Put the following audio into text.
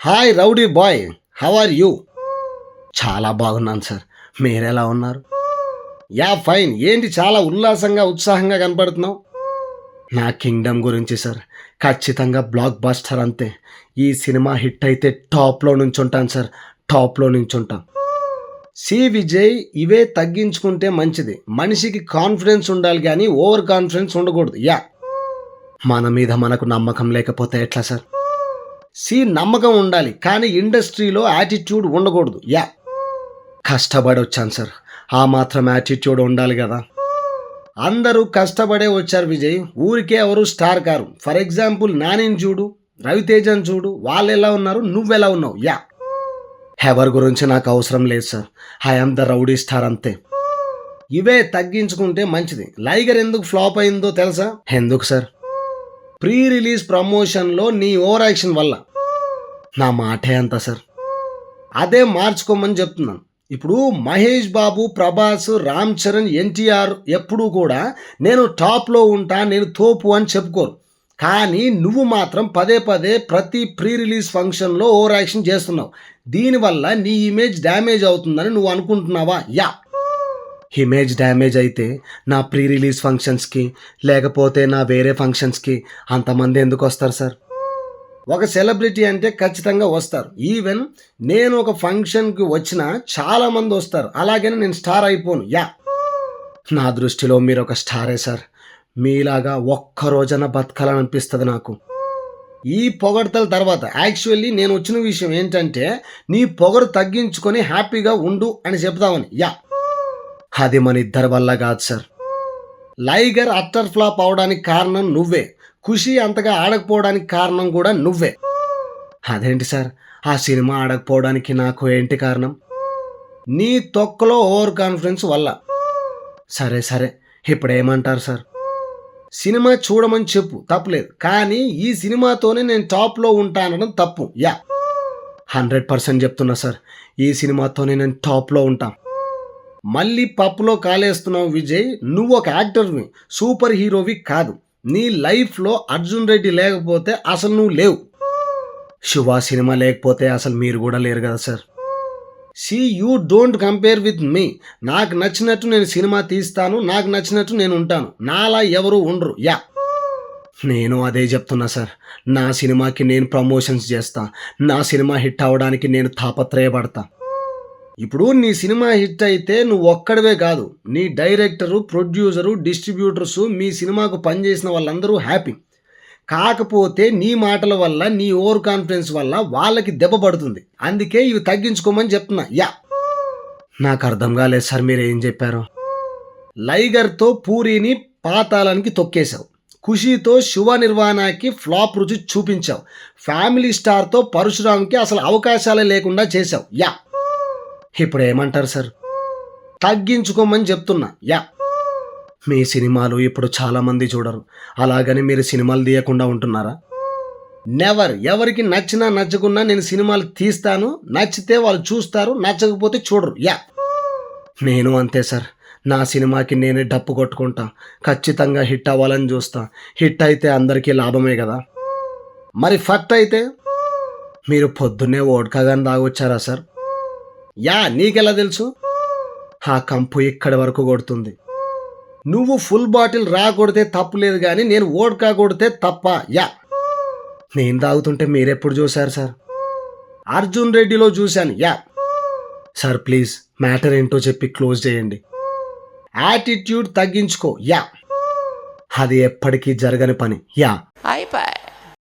Hi rowdy boy how are you చాలా బాగున్నాను sir మీరెలా ఉన్నారు? యా ఫైన్ ఏంటి చాలా ఉల్లాసంగా ఉత్సాహంగా కనపడుతున్నావు? నా కింగ్డమ్ గురించి సార్ ఖచ్చితంగా బ్లాక్ బస్టర్ అంతే. ఈ సినిమా హిట్ అయితే టాప్లో నుంచుంటాను సార్ టాప్లో నుంచుంటాం సి విజయ్ ఇవే తగ్గించుకుంటే మంచిది. మనిషికి కాన్ఫిడెన్స్ ఉండాలి కానీ ఓవర్ కాన్ఫిడెన్స్ ఉండకూడదు. యా మన మీద మనకు నమ్మకం లేకపోతే ఎట్లా సార్ సి నమ్మకం ఉండాలి కానీ ఇండస్ట్రీలో యాటిట్యూడ్ ఉండకూడదు. యా. కష్టపడి వచ్చాను సార్. ఆ మాత్రం యాటిట్యూడ్ ఉండాలి కదా. అందరూ కష్టపడే వచ్చారు విజయ్. ఊరికే ఎవరు స్టార్ కారు. ఫర్ ఎగ్జాంపుల్ నానిని చూడు రవితేజన్ చూడు వాళ్ళు ఎలా ఉన్నారు నువ్వెలా ఉన్నావు? యా. ఎవరి గురించి నాకు అవసరం లేదు sir. I'm the rowdy star అంతే. ఇవే తగ్గించుకుంటే మంచిది. లైగర్ ఎందుకు ఫ్లాప్ అయిందో తెలుసా? ఎందుకు సార్? ప్రీ రిలీజ్ ప్రమోషన్లో నీ ఓవర్ యాక్షన్ వల్ల. నా మాటే అంత సార్. అదే మార్చుకోమని చెప్తున్నాను. ఇప్పుడు మహేష్ బాబు ప్రభాస్ రామ్ చరణ్ ఎన్టీఆర్ ఎప్పుడూ కూడా నేను టాప్లో ఉంటా నేను తోపు అని చెప్పుకోరు. కానీ నువ్వు మాత్రం పదే పదే ప్రతి ప్రీ రిలీజ్ ఫంక్షన్లో ఓవర్ యాక్షన్ చేస్తున్నావు. దీనివల్ల నీ ఇమేజ్ డ్యామేజ్ అవుతుందని నువ్వు అనుకుంటున్నావా? యా. ఇమేజ్ డ్యామేజ్ అయితే నా ప్రీ రిలీజ్ ఫంక్షన్స్కి లేకపోతే నా వేరే ఫంక్షన్స్కి అంతమంది ఎందుకు వస్తారు సార్? ఒక సెలబ్రిటీ అంటే ఖచ్చితంగా వస్తారు. ఈవెన్ నేను ఒక ఫంక్షన్కి వచ్చిన చాలామంది వస్తారు. అలాగని నేను స్టార్ అయిపోను. యా. నా దృష్టిలో మీరు ఒక స్టారే సార్. మీలాగా ఒక్క రోజన బతకాలనిపిస్తుంది నాకు. ఈ పొగడతల తర్వాత యాక్చువల్లీ నేను వచ్చిన విషయం ఏంటంటే నీ పొగరు తగ్గించుకొని హ్యాపీగా ఉండు అని చెప్తామని యా. అది మన ఇద్దరి వల్ల కాదు సార్. లైగర్ అట్టర్ ఫ్లాప్ అవడానికి కారణం నువ్వే. ఖుషి అంతగా ఆడకపోవడానికి కారణం కూడా నువ్వే. అదేంటి సార్? ఆ సినిమా ఆడకపోవడానికి నాకు ఏంటి కారణం? నీ తొక్కలో ఓవర్ కాన్ఫిడెన్స్ వల్ల. సరే సరే. ఇప్పుడు ఏమంటారు సార్? సినిమా చూడమని చెప్పు తప్పులేదు. కానీ ఈ సినిమాతోనే నేను టాప్లో ఉంటానడం తప్పు. యా. హండ్రెడ్ పర్సెంట్ చెప్తున్నా సార్. ఈ సినిమాతోనే నేను టాప్లో ఉంటాను మళ్ళీ పప్పులో కాలేస్తున్నావు విజయ్. నువ్వు ఒక యాక్టర్వి సూపర్ హీరోవి కాదు. నీ లైఫ్లో అర్జున్ రెడ్డి లేకపోతే అసలు నువ్వు లేవు. శివ సినిమా లేకపోతే అసలు మీరు కూడా లేరు కదా sir. See you don't compare with me నాకు నచ్చినట్టు నేను సినిమా తీస్తాను నాకు నచ్చినట్టు నేను ఉంటాను. నాలా ఎవరు ఉండరు. యా. నేను అదే చెప్తున్నా సార్. నా సినిమాకి నేను ప్రమోషన్స్ చేస్తా. నా సినిమా హిట్ అవ్వడానికి నేను తాపత్రయపడతా. ఇప్పుడు నీ సినిమా హిట్ అయితే నువ్వు ఒక్కడవే కాదు నీ డైరెక్టరు ప్రొడ్యూసరు డిస్ట్రిబ్యూటర్సు మీ సినిమాకు పనిచేసిన వాళ్ళందరూ హ్యాపీ. కాకపోతే నీ మాటల వల్ల నీ ఓవర్ కాన్ఫిడెన్స్ వల్ల వాళ్ళకి దెబ్బ పడుతుంది. అందుకే ఇవి తగ్గించుకోమని చెప్తున్నా. యా. నాకు అర్థం కాలేదు సార్ మీరు ఏం చెప్పారు. లైగర్తో పూరిని పాతాళానికి తొక్కేశావు. ఖుషీతో శివ నిర్వాణాకి ఫ్లాప్ రుచి చూపించావు. ఫ్యామిలీ స్టార్తో పరశురామ్కి అసలు అవకాశాలే లేకుండా చేశావు. యా. ఇప్పుడు ఏమంటారు సార్? తగ్గించుకోమని చెప్తున్నా. యా. మీ సినిమాలు ఇప్పుడు చాలామంది చూడరు. అలాగని మీరు సినిమాలు తీయకుండా ఉంటున్నారా? నెవర్. ఎవరికి నచ్చినా నచ్చకున్నా నేను సినిమాలు తీస్తాను. నచ్చితే వాళ్ళు చూస్తారు. నచ్చకపోతే చూడరు. యా. నేను అంతే సార్. నా సినిమాకి నేనే డప్పు కొట్టుకుంటా. ఖచ్చితంగా హిట్ అవ్వాలని చూస్తా. హిట్ అయితే అందరికీ లాభమే కదా. మరి ఫట్ అయితే? మీరు పొద్దున్నే ఓడ్కాగాని తాగొచ్చారా సార్? యా నీకెలా తెలుసు? ఆ కంపు ఇక్కడి వరకు కొడుతుంది. నువ్వు ఫుల్ బాటిల్ రా కొడితే తప్పు లేదు కానీ నేను ఓడ్కా కొడితే తప్ప యా. నేను తాగుతుంటే మీరెప్పుడు చూశారు సార్? అర్జున్ రెడ్డిలో చూశాను యా. సార్ ప్లీజ్ మ్యాటర్ ఏంటో చెప్పి క్లోజ్ చేయండి. యాటిట్యూడ్ తగ్గించుకో యా. అది ఎప్పటికీ జరగని పని యా. అయిపోయి.